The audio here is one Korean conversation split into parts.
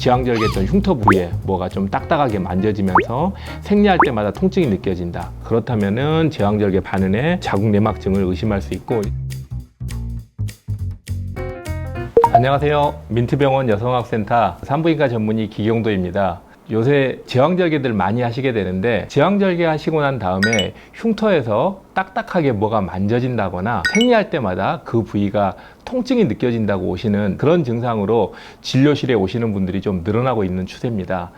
지향절개했던 흉터 부위에 뭐가 좀 딱딱하게 만져지면서 생리할 때마다 통증이 느껴진다. 그렇다면은 제왕절개 반응에 자궁 내막증을 의심할 수 있고 안녕하세요. 민트병원 여성학센터 산부인과 전문의 기경도입니다. 요새 제왕절개들 많이 하시게 되는데 제왕절개 하시고 난 다음에 흉터에서 딱딱하게 뭐가 만져진다거나 생리할 때마다 그 부위가 통증이 느껴진다고 오시는 그런 증상으로 진료실에 오시는 분들이 좀 늘어나고 있는 추세입니다.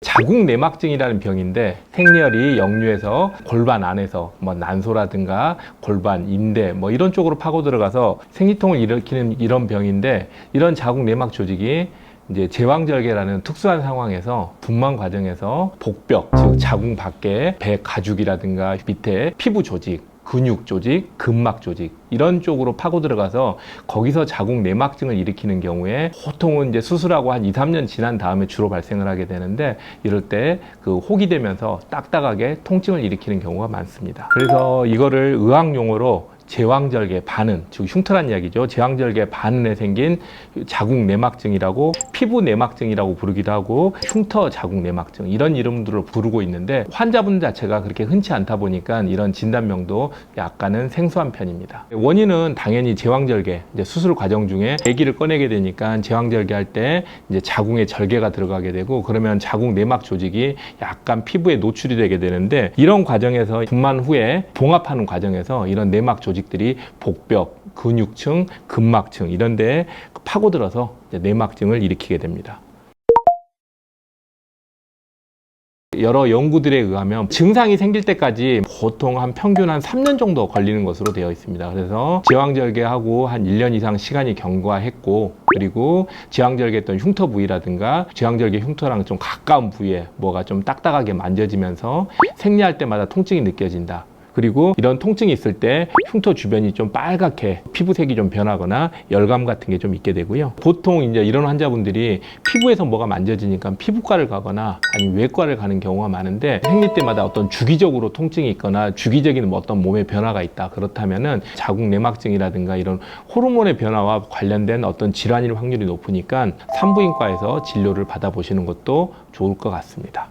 자궁 내막증이라는 병인데 생리혈이 역류해서 골반 안에서 뭐 난소라든가 골반, 인대 뭐 이런 쪽으로 파고 들어가서 생리통을 일으키는 이런 병인데 이런 자궁 내막 조직이 이제 제왕절개라는 특수한 상황에서 분만 과정에서 복벽, 즉 자궁 밖에 배 가죽이라든가 밑에 피부 조직, 근육 조직, 근막 조직 이런 쪽으로 파고 들어가서 거기서 자궁 내막증을 일으키는 경우에 보통은 이제 수술하고 한 2, 3년 지난 다음에 주로 발생을 하게 되는데 이럴 때 그 혹이 되면서 딱딱하게 통증을 일으키는 경우가 많습니다. 그래서 이거를 의학 용어로 제왕절개 반응, 즉 흉터란 이야기죠. 제왕절개 반응에 생긴 자궁 내막증이라고 피부 내막증이라고 부르기도 하고 흉터 자궁 내막증 이런 이름들로 부르고 있는데 환자분 자체가 그렇게 흔치 않다 보니까 이런 진단명도 약간은 생소한 편입니다. 원인은 당연히 제왕절개 이제 수술 과정 중에 아기를 꺼내게 되니까 제왕절개 할 때 이제 자궁에 절개가 들어가게 되고 그러면 자궁 내막 조직이 약간 피부에 노출이 되게 되는데 이런 과정에서 분만 후에 봉합하는 과정에서 이런 내막 조직 조직들이 복벽, 근육층, 근막층 이런 데에 파고들어서 내막증을 일으키게 됩니다. 여러 연구들에 의하면 증상이 생길 때까지 보통 한 평균 한 3년 정도 걸리는 것으로 되어 있습니다. 그래서 제왕절개하고 한 1년 이상 시간이 경과했고 그리고 제왕절개했던 흉터 부위라든가 제왕절개 흉터랑 좀 가까운 부위에 뭐가 좀 딱딱하게 만져지면서 생리할 때마다 통증이 느껴진다. 그리고 이런 통증이 있을 때 흉터 주변이 좀 빨갛게 피부색이 좀 변하거나 열감 같은 게 좀 있게 되고요. 보통 이제 이런 환자분들이 피부에서 뭐가 만져지니까 피부과를 가거나 아니면 외과를 가는 경우가 많은데 생리 때마다 어떤 주기적으로 통증이 있거나 주기적인 뭐 어떤 몸의 변화가 있다. 그렇다면은 자궁 내막증이라든가 이런 호르몬의 변화와 관련된 어떤 질환일 확률이 높으니까 산부인과에서 진료를 받아보시는 것도 좋을 것 같습니다.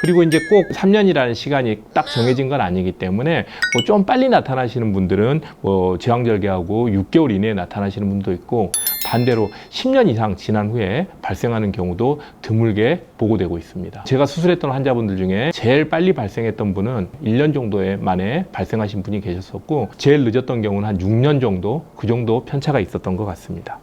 그리고 이제 꼭 3년이라는 시간이 딱 정해진 건 아니기 때문에 뭐 좀 빨리 나타나시는 분들은 뭐 제왕절개하고 6개월 이내에 나타나시는 분도 있고 반대로 10년 이상 지난 후에 발생하는 경우도 드물게 보고되고 있습니다. 제가 수술했던 환자분들 중에 제일 빨리 발생했던 분은 1년 정도에 만에 발생하신 분이 계셨었고 제일 늦었던 경우는 한 6년 정도 그 정도 편차가 있었던 것 같습니다.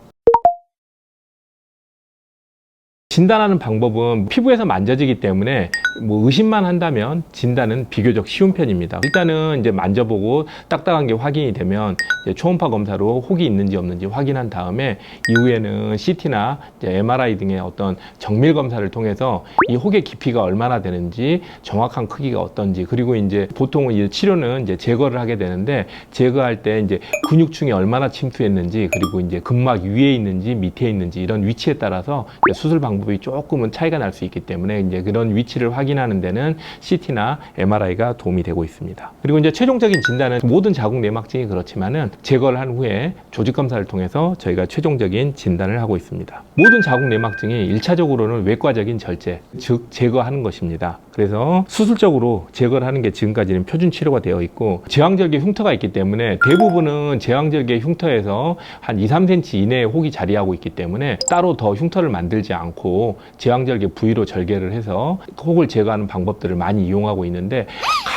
진단하는 방법은 피부에서 만져지기 때문에 뭐 의심만 한다면 진단은 비교적 쉬운 편입니다. 일단은 이제 만져보고 딱딱한 게 확인이 되면 초음파 검사로 혹이 있는지 없는지 확인한 다음에 이후에는 CT나 MRI 등의 어떤 정밀 검사를 통해서 이 혹의 깊이가 얼마나 되는지 정확한 크기가 어떤지 그리고 이제 보통은 이 치료는 이제 제거를 하게 되는데 제거할 때 이제 근육층이 얼마나 침투했는지 그리고 이제 근막 위에 있는지 밑에 있는지 이런 위치에 따라서 수술 방법이 조금은 차이가 날 수 있기 때문에 이제 그런 위치를 확인 확인하는 데는 CT나 MRI가 도움이 되고 있습니다. 그리고 이제 최종적인 진단은 모든 자궁 내막증이 그렇지만은 제거를 한 후에 조직 검사를 통해서 저희가 최종적인 진단을 하고 있습니다. 모든 자궁 내막증이 1차적으로는 외과적인 절제, 즉 제거하는 것입니다. 그래서 수술적으로 제거를 하는 게 지금까지는 표준 치료가 되어 있고 제왕절개 흉터가 있기 때문에 대부분은 제왕절개 흉터에서 한 2, 3cm 이내에 혹이 자리하고 있기 때문에 따로 더 흉터를 만들지 않고 제왕절개 부위로 절개를 해서 혹을 제거하는 방법들을 많이 이용하고 있는데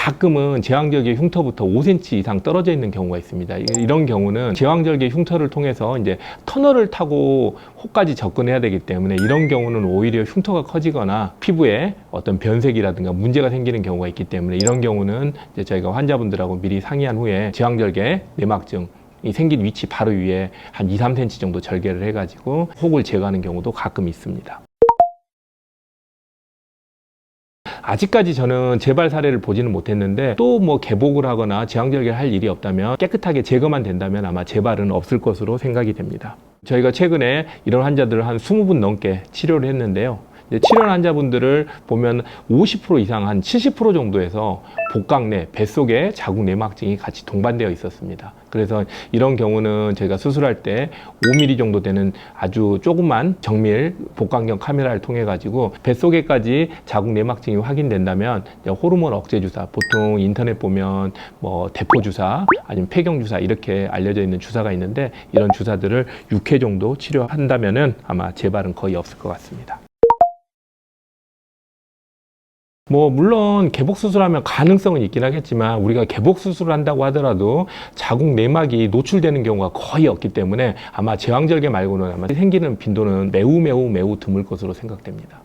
가끔은 제왕절개 흉터부터 5cm 이상 떨어져 있는 경우가 있습니다. 이런 경우는 제왕절개 흉터를 통해서 이제 터널을 타고 혹까지 접근해야 되기 때문에 이런 경우는 오히려 흉터가 커지거나 피부에 어떤 변색이라든가 문제가 생기는 경우가 있기 때문에 이런 경우는 이제 저희가 환자분들하고 미리 상의한 후에 제왕절개 내막증 이 생긴 위치 바로 위에 한 2, 3cm 정도 절개를 해가지고 혹을 제거하는 경우도 가끔 있습니다. 아직까지 저는 재발 사례를 보지는 못했는데 또 뭐 개복을 하거나 제왕절개를 할 일이 없다면 깨끗하게 제거만 된다면 아마 재발은 없을 것으로 생각이 됩니다. 저희가 최근에 이런 환자들을 한 20분 넘게 치료를 했는데요. 치료한 환자분들을 보면 50% 이상 한 70% 정도에서 복강 내 뱃속에 자궁 내막증이 같이 동반되어 있었습니다. 그래서 이런 경우는 저희가 수술할 때 5mm 정도 되는 아주 조그만 정밀 복강경 카메라를 통해 가지고 뱃속에까지 자궁 내막증이 확인된다면 호르몬 억제 주사 보통 인터넷 보면 뭐 대포 주사 아니면 폐경 주사 이렇게 알려져 있는 주사가 있는데 이런 주사들을 6회 정도 치료한다면은 아마 재발은 거의 없을 것 같습니다. 뭐 물론 개복 수술하면 가능성은 있긴 하겠지만 우리가 개복 수술을 한다고 하더라도 자궁 내막이 노출되는 경우가 거의 없기 때문에 아마 제왕절개 말고는 아마 생기는 빈도는 매우 매우 매우 드물 것으로 생각됩니다.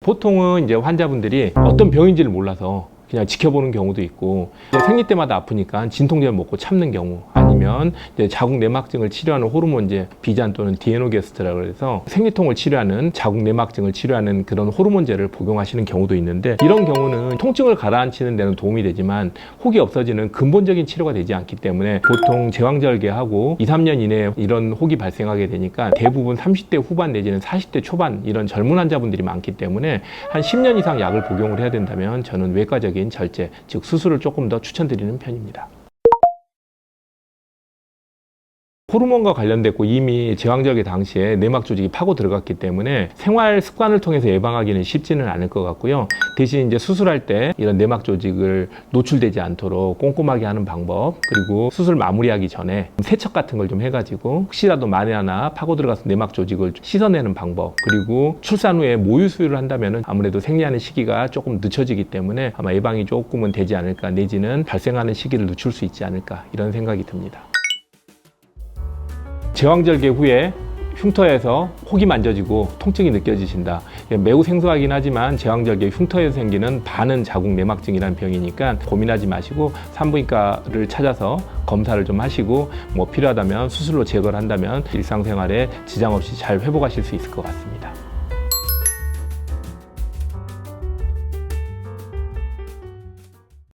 보통은 이제 환자분들이 어떤 병인지를 몰라서 그냥 지켜보는 경우도 있고 생리 때마다 아프니까 진통제를 먹고 참는 경우 아니면 이제 자궁 내막증을 치료하는 호르몬제 비잔 또는 디에노게스트라고 해서 생리통을 치료하는 자궁 내막증을 치료하는 그런 호르몬제를 복용하시는 경우도 있는데 이런 경우는 통증을 가라앉히는 데는 도움이 되지만 혹이 없어지는 근본적인 치료가 되지 않기 때문에 보통 제왕절개하고 2, 3년 이내에 이런 혹이 발생하게 되니까 대부분 30대 후반 내지는 40대 초반 이런 젊은 환자분들이 많기 때문에 한 10년 이상 약을 복용을 해야 된다면 저는 외과적인 절제, 즉 수술을 조금 더 추천드리는 편입니다. 호르몬과 관련됐고 이미 제왕절개 당시에 내막 조직이 파고 들어갔기 때문에 생활 습관을 통해서 예방하기는 쉽지는 않을 것 같고요. 대신 이제 수술할 때 이런 내막 조직을 노출되지 않도록 꼼꼼하게 하는 방법 그리고 수술 마무리하기 전에 세척 같은 걸 좀 해가지고 혹시라도 만에 하나 파고 들어가서 내막 조직을 씻어내는 방법 그리고 출산 후에 모유 수유를 한다면은 아무래도 생리하는 시기가 조금 늦춰지기 때문에 아마 예방이 조금은 되지 않을까 내지는 발생하는 시기를 늦출 수 있지 않을까 이런 생각이 듭니다. 제왕절개 후에 흉터에서 혹이 만져지고 통증이 느껴지신다. 예, 매우 생소하긴 하지만 제왕절개 흉터에서 생기는 반은 자궁 내막증이라는 병이니까 고민하지 마시고 산부인과를 찾아서 검사를 좀 하시고 뭐 필요하다면 수술로 제거를 한다면 일상생활에 지장 없이 잘 회복하실 수 있을 것 같습니다.